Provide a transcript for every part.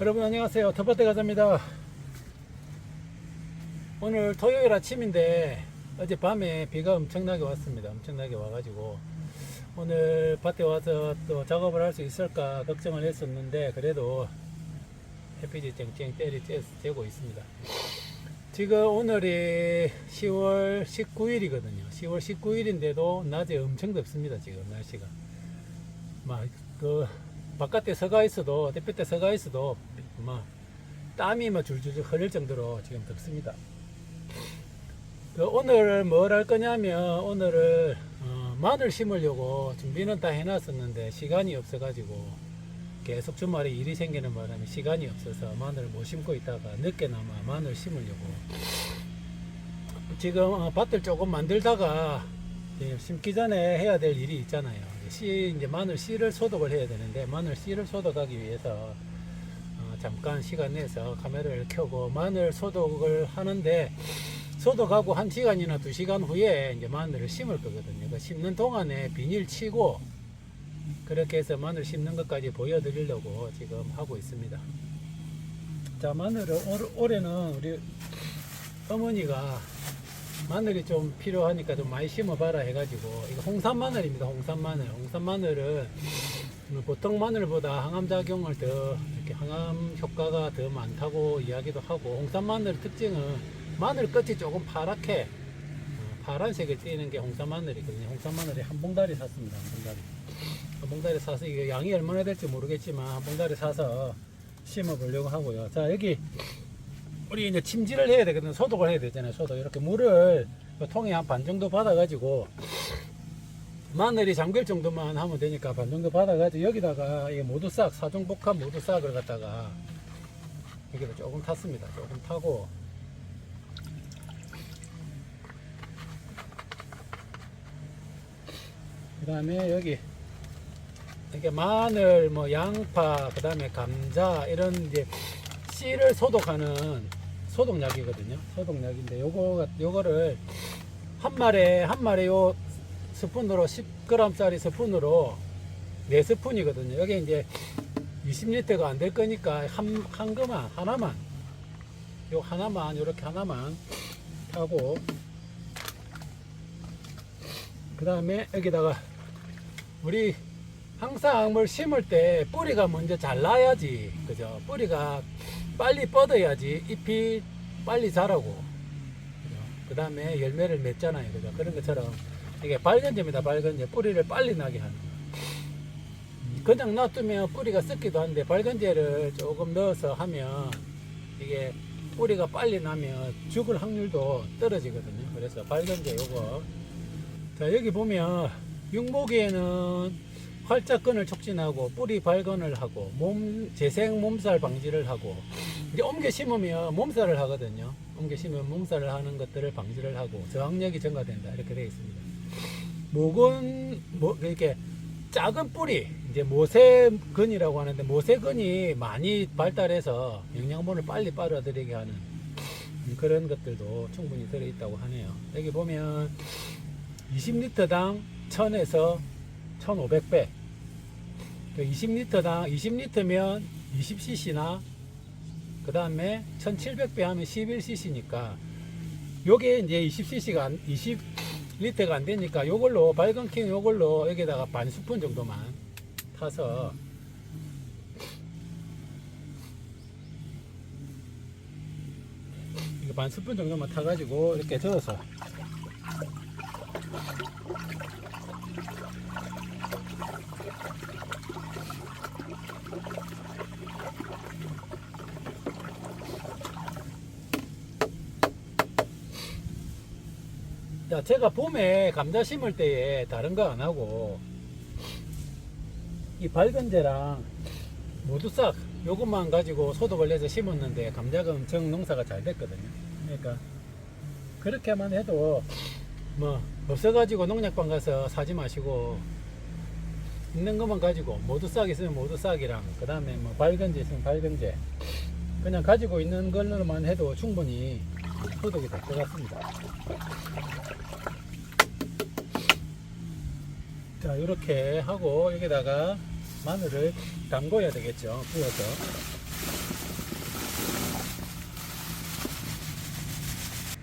여러분 안녕하세요. 텃밭대 가자입니다. 오늘 토요일 아침인데 어젯밤에 비가 엄청나게 왔습니다. 엄청나게 와가지고 오늘 밭에 와서 또 작업을 할 수 있을까 걱정을 했었는데 그래도 햇빛이 쨍쨍 때리 쬐고 있습니다. 지금 오늘이 10월 19일이거든요. 10월 19일인데도 낮에 엄청 덥습니다 지금 날씨가. 막 그 바깥에 서가 있어도 햇빛에 서가 있어도 뭐 땀이 뭐 줄줄줄 흐를 정도로 지금 덥습니다. 그 오늘 뭘 할 거냐면 오늘을 어, 마늘 심으려고 준비는 다 해놨었는데 시간이 없어가지고 계속 주말에 일이 생기는 바람에 시간이 없어서 마늘을 못 심고 있다가 늦게나마 마늘 심으려고 지금 어, 밭을 조금 만들다가 예, 심기 전에 해야 될 일이 있잖아요. 씨 이제 마늘 씨를 소독을 해야 되는데 마늘 씨를 소독하기 위해서 어, 잠깐 시간 내서 카메라를 켜고 마늘 소독을 하는데 소독하고 한 시간이나 두 시간 후에 이제 마늘을 심을 거거든요. 그 심는 동안에 비닐 치고 그렇게 해서 마늘 심는 것까지 보여드리려고 지금 하고 있습니다. 자 마늘을 올, 올해는 우리 어머니가 마늘이 좀 필요하니까 좀 많이 심어봐라 해가지고 이거 홍산 마늘입니다. 홍산 마늘. 홍산 마늘은 보통 마늘보다 항암 작용을 더 이렇게 항암 효과가 더 많다고 이야기도 하고 홍산 마늘 특징은 마늘 끝이 조금 파랗게 어, 파란색을 띠는 게 홍산 마늘이거든요. 홍산 마늘이 한 봉다리 샀습니다. 한 봉다리. 한 봉다리 사서 이게 양이 얼마나 될지 모르겠지만 한 봉다리 사서 심어 보려고 하고요. 자 여기 우리 이제 침지를 해야 되거든. 소독을 해야 되잖아요. 소독. 이렇게 물을 그 통에 한 반 정도 받아 가지고 마늘이 잠길 정도만 하면 되니까 반 정도 받아가지고 여기다가 이 모두 싹 사중복합 모두 싹을 갖다가 여기다 조금 탔습니다. 조금 타고 그 다음에 여기 이렇게 마늘, 뭐 양파, 그 다음에 감자 이런 이제 씨를 소독하는 소독약이거든요. 소독약인데 요거 요거를 한 마리에 한 마리 요 스푼으로 10g짜리 스푼으로 4스푼이거든요. 여기 이제 20리터가 안 될 거니까 한, 한 거만 하나만. 요 하나만 요렇게 하나만 하고. 그 다음에 여기다가 우리 항상 뭘 심을 때 뿌리가 먼저 잘 나야지 그죠? 뿌리가 빨리 뻗어야지 잎이 빨리 자라고. 그 다음에 열매를 맺잖아요 그죠? 그런 것처럼 이게 발견제입니다 발견제 뿌리를 빨리 나게 하는 그냥 놔두면 뿌리가 썩기도 한데 발견제를 조금 넣어서 하면 이게 뿌리가 빨리 나면 죽을 확률도 떨어지거든요. 그래서 발견제 요거. 자 여기 보면 육목이에는 활자근을 촉진하고 뿌리 발근을 하고 몸 재생 몸살 방지를 하고 이제 옮겨 심으면 몸살을 하거든요. 옮겨 심으면 몸살을 하는 것들을 방지를 하고 저항력이 증가된다. 이렇게 되어 있습니다. 목은 뭐 이렇게 작은 뿌리 이제 모세근이라고 하는데 모세근이 많이 발달해서 영양분을 빨리 빨아들이게 하는 그런 것들도 충분히 들어 있다고 하네요. 여기 보면 20리터당 1000에서 1500배 20리터당 20리터면 20cc나 그 다음에 1700배 하면 11cc니까 요게 이제 20cc가 안, 20 리터가 안 되니까 요걸로 발건킹 요걸로 여기다가 반 스푼 정도만 타서 반 스푼 정도만 타가지고 이렇게 저어서 자, 제가 봄에 감자 심을 때에 다른 거 안 하고 이 발근제랑 모두 싹 요것만 가지고 소독을 해서 심었는데 감자가 엄청 농사가 잘 됐거든요. 그러니까 그렇게만 해도 뭐 없어가지고 농약방 가서 사지 마시고 있는 것만 가지고 모두 싹 있으면 모두 싹이랑 그 다음에 뭐 발근제 있으면 발근제 그냥 가지고 있는 걸로만 해도 충분히 소독이 다 들어갔습니다. 자, 이렇게 하고 여기다가 마늘을 담궈야 되겠죠. 부어서.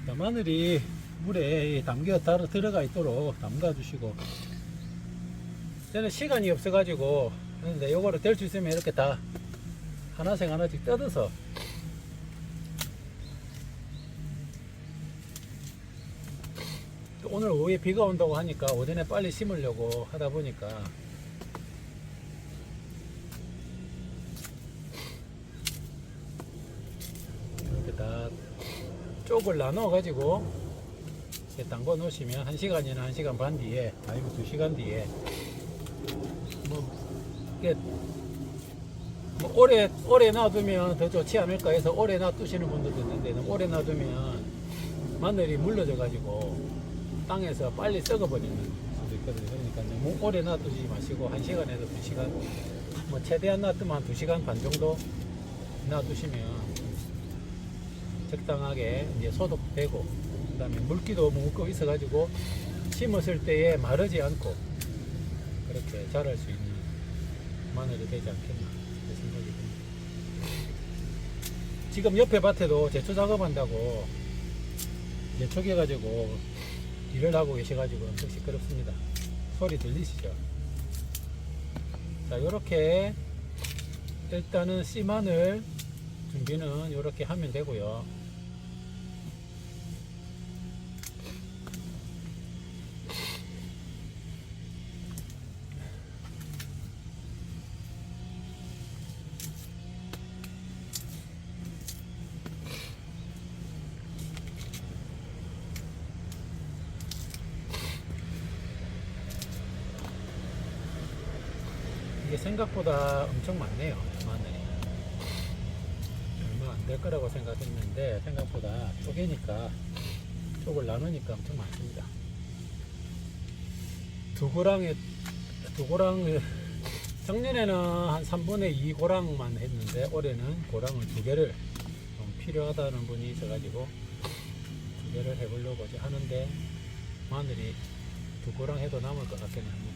자, 마늘이 물에 담겨 들어가 있도록 담가 주시고 저는 시간이 없어 가지고 근데 요거를 될 수 있으면 이렇게 다 하나씩 하나씩 뜯어서 오늘 오후에 비가 온다고 하니까 오전에 빨리 심으려고 하다 보니까. 이렇게 다 쪽을 나눠 가지고 담궈 놓으시면 1시간이나 1시간 반 뒤에 아니면 2시간 뒤에 뭐 이게 뭐 오래 오래 놔두면 더 좋지 않을까 해서 오래 놔두시는 분들도 있는데 오래 놔두면 마늘이 물러져 가지고 땅에서 빨리 썩어버리는 수도 있거든요. 그러니까 너무 오래 놔두지 마시고 1시간에서 2시간 뭐 최대한 놔두면 한 2시간 반 정도 놔두시면 적당하게 이제 소독되고 그다음에 물기도 묻고 있어가지고 심었을 때에 마르지 않고 그렇게 자랄 수 있는 마늘이 되지 않겠나 생각이 듭니다. 지금 옆에 밭에도 제초 작업한다고 예초해가지고 일을 하고 계셔가지고 엄청 시끄럽습니다. 소리 들리시죠? 자, 요렇게 일단은 씨마늘 준비는 이렇게 하면 되고요. 이게 생각보다 엄청 많네요. 마늘이. 얼마 안 될 거라고 생각했는데 생각보다 쪼개니까 쪽을 나누니까 엄청 많습니다. 두 고랑에 두 고랑 작년에는 한 3분의 2 고랑만 했는데 올해는 고랑을 두 개를 좀 필요하다는 분이 있어가지고 두 개를 해보려고 하는데 마늘이 두 고랑 해도 남을 것 같기는 합니다.